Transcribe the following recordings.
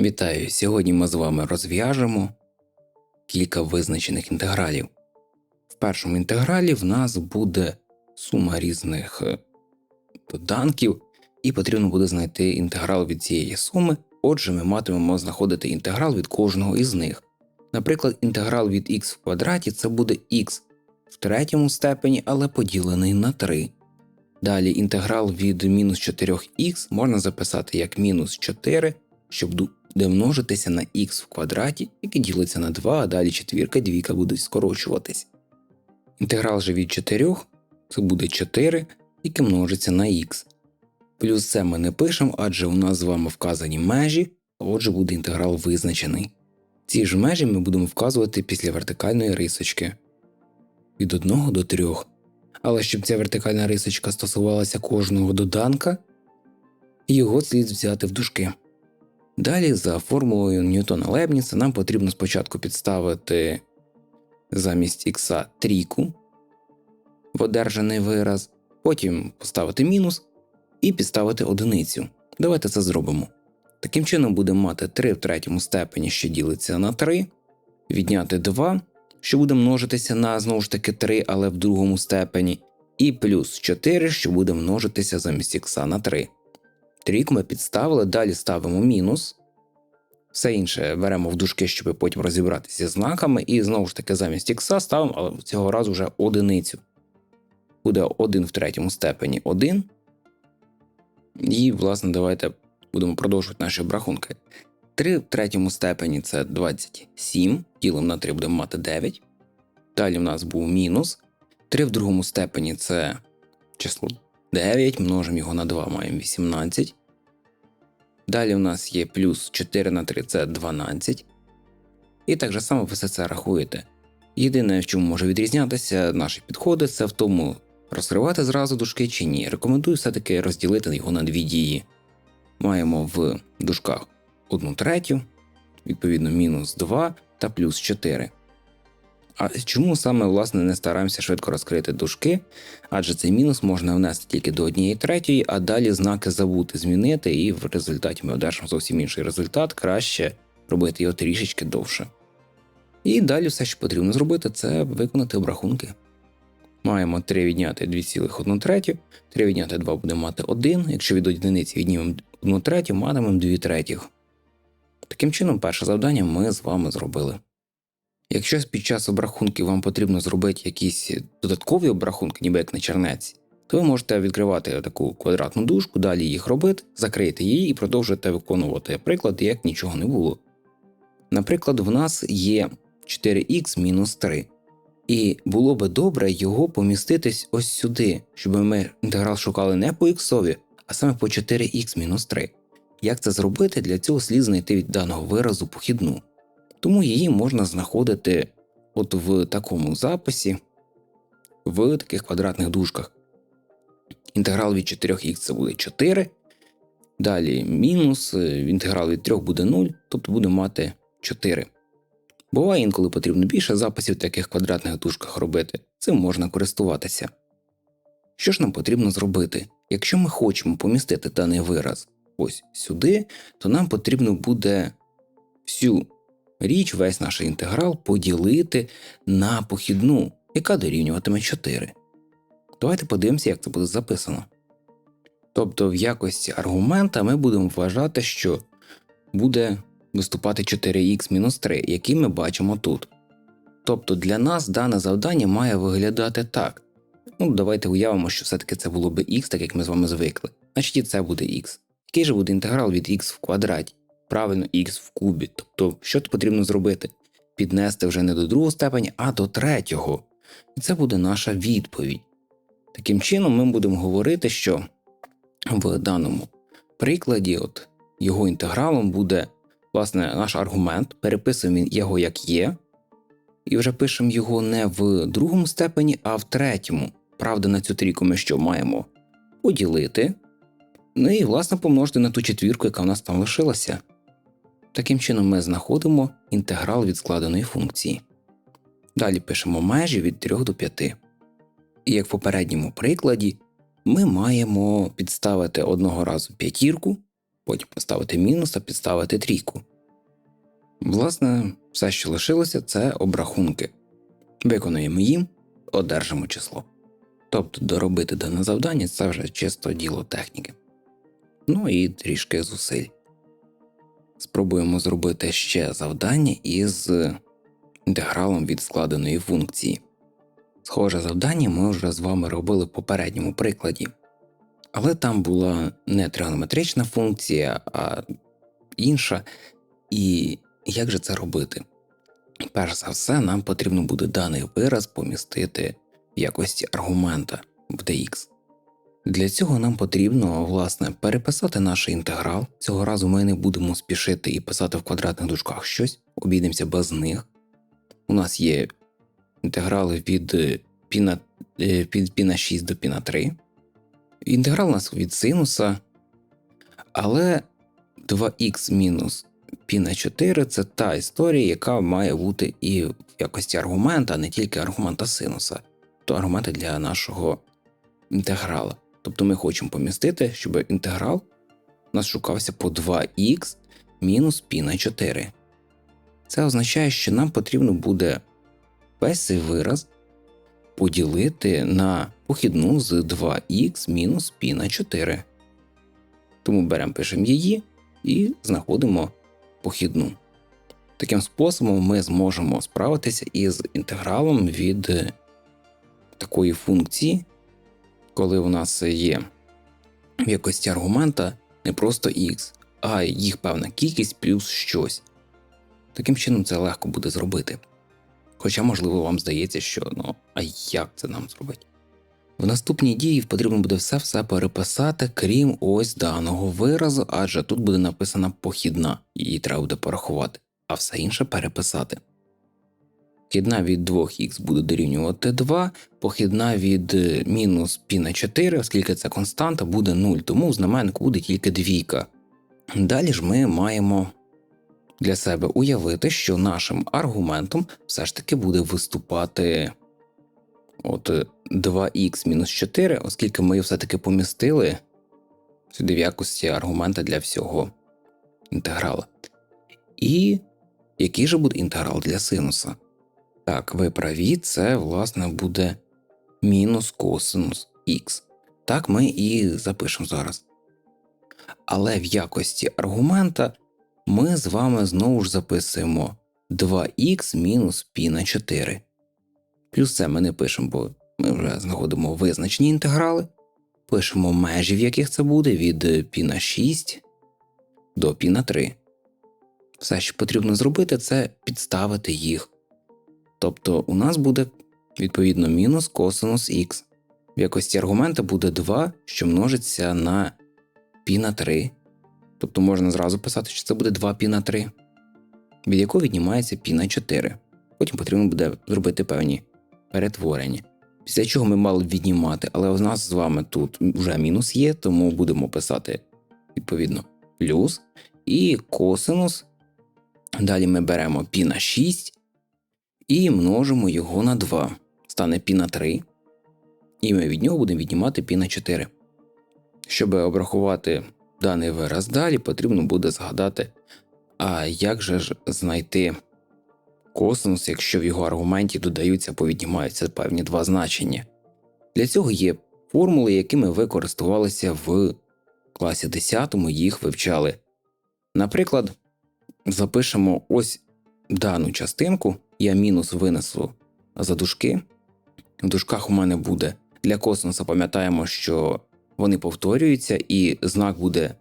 Вітаю! Сьогодні ми з вами розв'яжемо кілька визначених інтегралів. В першому інтегралі в нас буде сума різних е, доданків, і потрібно буде знайти інтеграл від цієї суми. Отже, ми матимемо знаходити інтеграл від кожного із них. Наприклад, інтеграл від х в квадраті це буде х в третьому степені, але поділений на 3. Далі інтеграл від мінус 4х можна записати як мінус 4, щоб буде множитися на х в квадраті, який ділиться на 2, а далі четвірка, двійка будуть скорочуватись. Інтеграл же від 4 це буде 4, яке множиться на х. Плюс це ми не пишемо, адже у нас з вами вказані межі, а отже буде інтеграл визначений. Ці ж межі ми будемо вказувати після вертикальної рисочки від 1 до 3. Але щоб ця вертикальна рисочка стосувалася кожного доданка, його слід взяти в дужки. Далі, за формулою Ньютона Лебніца, нам потрібно спочатку підставити замість х трійку в одержаний вираз, потім поставити мінус і підставити одиницю. Давайте це зробимо. Таким чином будемо мати 3 в третьому степені, що ділиться на 3, відняти 2, що буде множитися на знову ж таки 3, але в другому степені, і плюс 4, що буде множитися замість х на 3. Трійку ми підставили, далі ставимо мінус. Все інше беремо в дужки, щоб потім розібратися зі знаками, і знову ж таки замість х ставимо, але цього разу вже одиницю. Буде 1 в третьому степені 1. І, власне, давайте будемо продовжувати наші обрахунки. 3 в третьому степені це 27, ділимо на 3 будемо мати 9. Далі в нас був мінус. 3 в другому степені це число 9, множимо його на 2, маємо 18. Далі у нас є плюс 4 на 3 це 12. І так же само ви все це рахуєте. Єдине, в чому може відрізнятися наші підходи, це в тому, розкривати зразу дужки чи ні. Рекомендую все-таки розділити його на дві дії. Маємо в дужках 1 третю, відповідно, мінус 2 та плюс 4. А чому саме власне не стараємося швидко розкрити дужки? Адже цей мінус можна внести тільки до однієї третьої, а далі знаки забути змінити, і в результаті ми одержимо зовсім інший результат, краще робити його трішечки довше. І далі все, що потрібно зробити, це виконати обрахунки. Маємо 3 відняти 2,1 третю, 3 відняти 2 будемо мати 1, якщо від одиниці віднімемо 1 третю, матимемо 2 третіх. Таким чином, перше завдання ми з вами зробили. Якщо під час обрахунків вам потрібно зробити якісь додаткові обрахунки, ніби як на чернеці, то ви можете відкривати таку квадратну дужку, далі їх робити, закрити її і продовжувати виконувати приклади, як нічого не було. Наприклад, в нас є 4х-3, і було би добре його поміститись ось сюди, щоб ми інтеграл шукали не по х, а саме по 4х-3. Як це зробити? Для цього слід знайти від даного виразу похідну тому її можна знаходити от в такому записі, в таких квадратних дужках. Інтеграл від 4х це буде 4. Далі мінус, інтеграл від 3 буде 0, тобто буде мати 4. Буває інколи потрібно більше записів в таких квадратних дужках робити, цим можна користуватися. Що ж нам потрібно зробити? Якщо ми хочемо помістити даний вираз ось сюди, то нам потрібно буде всю річ, весь наш інтеграл поділити на похідну, яка дорівнюватиме 4. Давайте подивимося, як це буде записано. Тобто, в якості аргумента ми будемо вважати, що буде виступати 4х-3, який ми бачимо тут. Тобто для нас дане завдання має виглядати так. Ну, давайте уявимо, що все-таки це було би х, так як ми з вами звикли. Значить і це буде х. Який же буде інтеграл від х в квадраті? Правильно х в кубі. Тобто, що потрібно зробити? Піднести вже не до другого степеня, а до третього. І це буде наша відповідь. Таким чином, ми будемо говорити, що в даному прикладі от його інтегралом буде власне наш аргумент, переписуємо його як є, і вже пишемо його не в другому степені, а в третьому. Правда, на цю трійку ми що маємо поділити. Ну і, власне, помножити на ту четвірку, яка в нас там лишилася. Таким чином ми знаходимо інтеграл від складеної функції. Далі пишемо межі від 3 до 5. І як в попередньому прикладі, ми маємо підставити одного разу п'ятірку, потім поставити мінус та підставити трійку. Власне, все, що лишилося, це обрахунки. Виконуємо їм, одержимо число. Тобто доробити дане завдання це вже чисто діло техніки. Ну і трішки зусиль. Спробуємо зробити ще завдання із інтегралом від складеної функції. Схоже завдання ми вже з вами робили в попередньому прикладі. Але там була не тригонометрична функція, а інша. І як же це робити? Перш за все, нам потрібно буде даний вираз помістити в якості аргумента в dx. Для цього нам потрібно власне переписати наш інтеграл. Цього разу ми не будемо спішити і писати в квадратних дужках щось, обійдемося без них. У нас є інтеграли від е, піна, е, від піна 6 до піна 3. Інтеграл у нас від синуса, але 2х мінус піна 4 це та історія, яка має бути і в якості аргумента, а не тільки аргумента синуса, то аргументи для нашого інтеграла. Тобто ми хочемо помістити, щоб інтеграл у нас шукався по 2х мінус π на 4. Це означає, що нам потрібно буде весь цей вираз поділити на похідну з 2х мінус π на 4. Тому беремо пишемо її і знаходимо похідну. Таким способом ми зможемо справитися із інтегралом від такої функції, коли у нас є в якості аргумента не просто х, а їх певна кількість плюс щось. Таким чином це легко буде зробити. Хоча, можливо, вам здається, що ну, а як це нам зробити? В наступній дії потрібно буде все-все переписати, крім ось даного виразу, адже тут буде написана похідна, її треба буде порахувати, а все інше переписати. Похідна від 2х буде дорівнювати 2, похідна від мінус π на 4, оскільки це константа, буде 0, тому в знаменнику буде тільки двійка. Далі ж ми маємо для себе уявити, що нашим аргументом все ж таки буде виступати от 2х мінус 4, оскільки ми все-таки помістили сюди в якості аргумента для всього інтеграла. І який же буде інтеграл для синуса? Так, ви праві, це, власне, буде мінус косинус х. Так ми і запишемо зараз. Але в якості аргумента ми з вами знову ж записуємо 2х мінус π на 4. Плюс це ми не пишемо, бо ми вже знаходимо визначені інтеграли. Пишемо межі, в яких це буде від π на 6 до π на 3. Все, що потрібно зробити, це підставити їх. Тобто у нас буде відповідно мінус косинус х. В якості аргумента буде 2, що множиться на π на 3. Тобто можна зразу писати, що це буде 2 π на 3, від якого віднімається π на 4. Потім потрібно буде зробити певні перетворення. Після чого ми мали віднімати, але у нас з вами тут вже мінус є, тому будемо писати відповідно плюс і косинус. Далі ми беремо π на 6 і множимо його на 2. Стане π на 3. І ми від нього будемо віднімати π на 4. Щоб обрахувати даний вираз далі, потрібно буде згадати, а як же ж знайти косинус, якщо в його аргументі додаються або віднімаються певні два значення. Для цього є формули, якими ви користувалися в класі 10, їх вивчали. Наприклад, запишемо ось дану частинку, я мінус винесу за дужки. В дужках у мене буде для косинуса, пам'ятаємо, що вони повторюються, і знак буде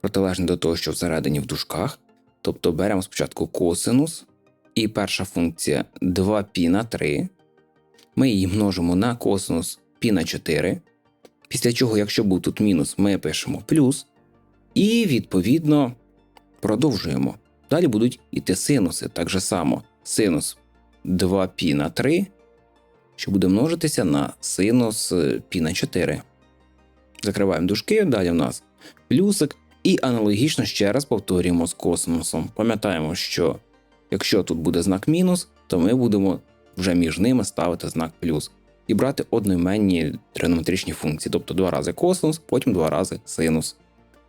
протилежний до того, що всередині в дужках. Тобто беремо спочатку косинус, і перша функція 2π на 3. Ми її множимо на косинус π на 4. Після чого, якщо був тут мінус, ми пишемо плюс. І відповідно продовжуємо. Далі будуть іти синуси. Так же само синус 2π на 3, що буде множитися на синус π на 4. Закриваємо дужки, далі в нас плюсик. І аналогічно ще раз повторюємо з косинусом. Пам'ятаємо, що якщо тут буде знак мінус, то ми будемо вже між ними ставити знак плюс і брати одноіменні тригонометричні функції, тобто два рази косинус, потім два рази синус.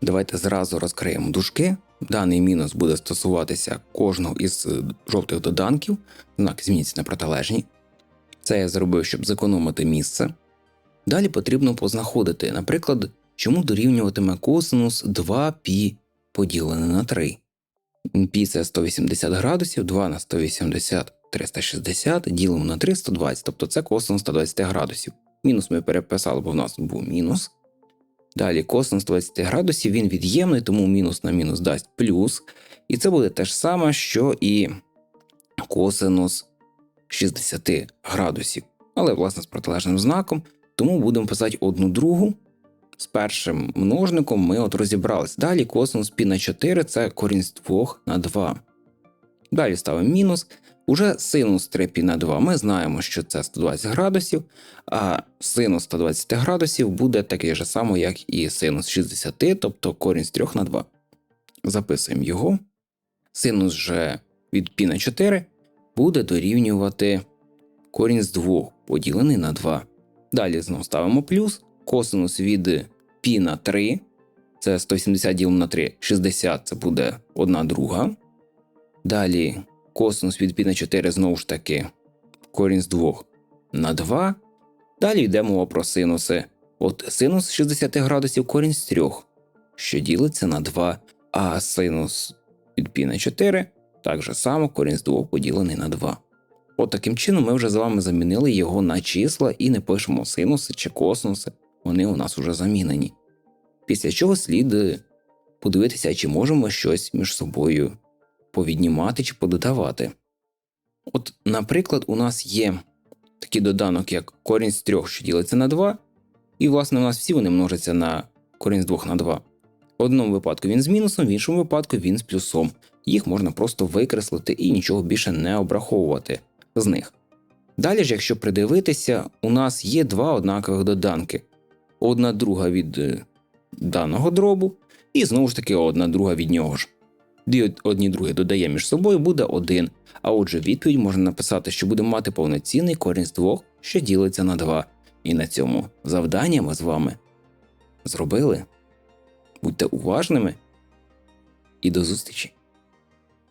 Давайте зразу розкриємо дужки. Даний мінус буде стосуватися кожного із е, жовтих доданків, знак зміниться на протилежні. Це я зробив, щоб зекономити місце. Далі потрібно познаходити, наприклад, чому дорівнюватиме косинус 2π поділене на 3. Пі це 180 градусів, 2 на 180 360, ділимо на 3 120, тобто це косинус 120 градусів. Мінус ми переписали, бо в нас був мінус. Далі косинус 20 градусів він від'ємний, тому мінус на мінус дасть плюс. І це буде те ж саме, що і косинус 60 градусів. Але, власне, з протилежним знаком. Тому будемо писати одну другу. З першим множником ми от розібрались. Далі косинус пі на 4 це корінь з 2 на 2. Далі ставимо мінус. Уже синус 3 пі на 2. Ми знаємо, що це 120 градусів, а синус 120 градусів буде такий же самий, як і синус 60, тобто корінь з 3 на 2. Записуємо його. Синус же від пі на 4 буде дорівнювати корінь з 2 поділений на 2. Далі знову ставимо плюс. Косинус від пі на 3. Це 180 ділимо на 3, 60 це буде 1 друга. Далі косинус від пі на 4 знову ж таки корінь з 2 на 2. Далі йде мова про синуси. От синус 60 градусів корінь з 3, що ділиться на 2, а синус від пі на 4 так же само корінь з 2 поділений на 2. От таким чином ми вже з вами замінили його на числа і не пишемо синуси чи косинуси, вони у нас уже замінені. Після чого слід е, подивитися, чи можемо щось між собою повіднімати чи пододавати. От, наприклад, у нас є такий доданок, як корінь з 3, що ділиться на 2, і, власне, у нас всі вони множаться на корінь з 2 на 2. В одному випадку він з мінусом, в іншому випадку він з плюсом. Їх можна просто викреслити і нічого більше не обраховувати з них. Далі ж, якщо придивитися, у нас є два однакових доданки: одна друга від е, даного дробу, і знову ж таки одна друга від нього ж. Одні друге додає між собою буде один. А отже, відповідь можна написати, що будемо мати повноцінний корінь з двох, що ділиться на 2. І на цьому завдання ми з вами зробили. Будьте уважними і до зустрічі!